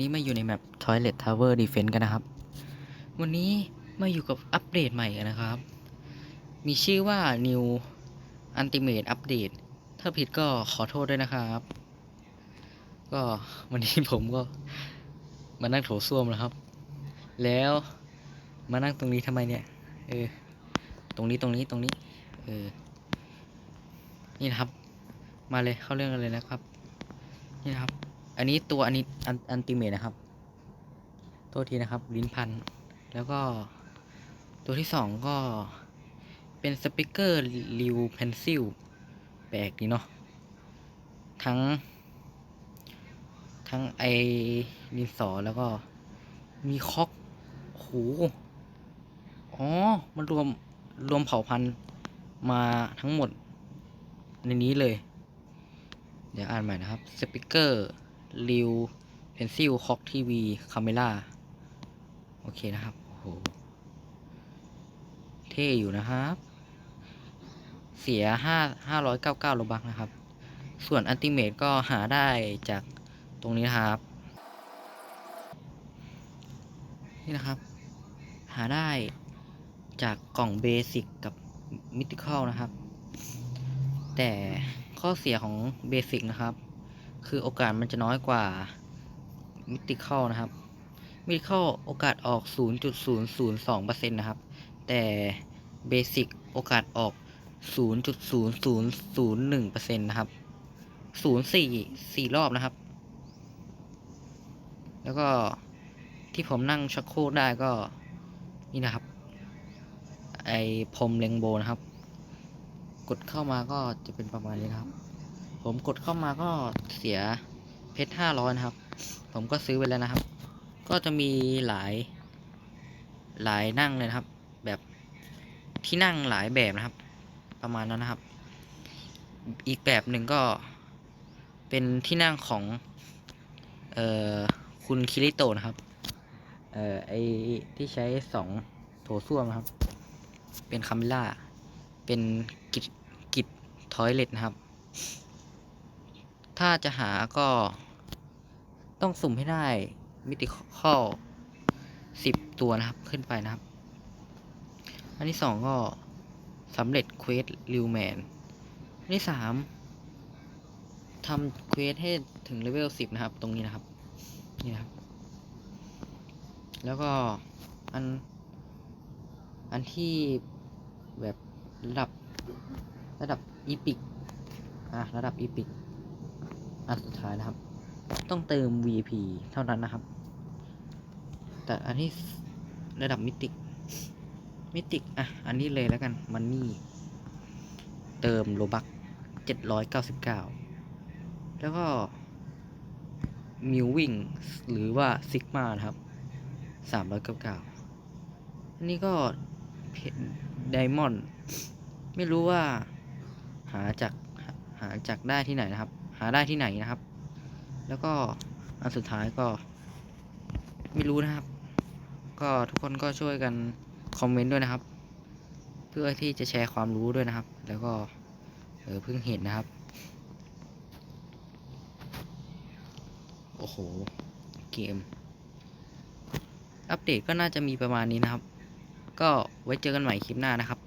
นี้มาอยู่ในแมป Toilet Tower Defense กันนะครับ วันนี้มาอยู่กับอัปเดตใหม่กันนะครับ มีชื่อว่า New Ultimate Update ถ้าผิดก็ขอโทษด้วยนะครับ ก็วันนี้ผมก็มานั่งโถส้วมแล้วครับ แล้วมานั่งตรงนี้ทำไมเนี่ย เออ ตรงนี้ตรงนี้ตรงนี้ เออ นี่นะครับ มาเลยเข้าเรื่องกันเลยนะครับ นี่นะครับ อันนี้ตัวอันนี้อันอันติเมตนะครับโทษทีนะครับ ลิ้นพัน แล้วก็ตัวที่สองก็เป็นสปิเกอร์ริวเพนซิลแปลกดีเนาะทั้ง ทั้งไอดินสอแล้วก็มีคอกโหอ๋อ มันรวมรวมเผ่าพันธุ์มาทั้งหมดในนี้เลย เดี๋ยวอ่านใหม่นะครับสปิเกอร์ ริวเพนซิลคอกทีวีคาเมล่าโอเคนะครับโอ้โหเท่อยู่นะครับ เสียห้าห้าร้อยเก้าเก้าโลบักนะครับ ส่วนอันติเมตก็หาได้จากตรงนี้นะครับ นี่นะครับ หาได้จากกล่องเบสิกกับมิติคอลนะครับ แต่ข้อเสียของเบสิกนะครับ คือโอกาสมันจะน้อยกว่ามิติคอลนะครับ มิติคอลโอกาสออก 0.002%นะครับ แต่เบสิกโอกาสออก 0.0001%นะครับ 04 4 รอบนะครับ แล้วก็ที่ผมนั่งชักโครกได้ก็นี่นะครับ ไอพรมเรนโบนะครับ กดเข้ามาก็จะเป็นประมาณนี้ครับ ผมกดเข้ามาก็เสียเพชรห้าร้อยนะครับ ผมก็ซื้อไปแล้วนะครับ ก็จะมีหลาย หลายนั่งเลยนะครับ แบบที่นั่งหลายแบบนะครับ ประมาณนั้นนะครับ อีกแบบหนึ่งก็เป็นที่นั่งของเอ่อคุณคิริโตนะครับเอ่อไอที่ใช้สองโถส้วมนะครับ เป็นคาเมล่า เป็นกิจกิจทอยเลตนะครับ ถ้าจะหาก็ต้องสุ่มให้ได้มิติข้อสิบตัวนะครับขึ้นไปนะครับ อันที่สองก็สำเร็จเควสริวแมน อันที่สามทำเควสให้ถึงเลเวลสิบนะครับ ตรงนี้นะครับ นี่นะครับ แล้วก็อัน อันที่แบบระดับระดับอีพิก อะ ระดับอีพิก อันสุดท้ายนะครับ ต้องเติม VP เท่านั้นนะครับ แต่อันที่ระดับมิติกมิติกอะ อันนี้เลยแล้วกัน มันนี่ เติมโลบักเจ็ดร้อยเก้าสิบเก้าแล้วก็มิววิ่งหรือว่าซิกมานะครับสามร้อยเก้าเก้าอันนี้ก็ไดมอนด์ไม่รู้ว่า หาจากหาหาจากได้ที่ไหนนะครับ หาได้ที่ไหนนะครับ แล้วก็อันสุดท้ายก็ ไม่รู้นะครับ ก็ทุกคนก็ช่วยกันคอมเมนต์ด้วยนะครับ เพื่อที่จะแชร์ความรู้ด้วยนะครับ แล้วก็เออเพิ่งเห็นนะครับ โอ้โห เกม อัปเดตก็น่าจะมีประมาณนี้นะครับ ก็ไว้เจอกันใหม่คลิปหน้านะครับ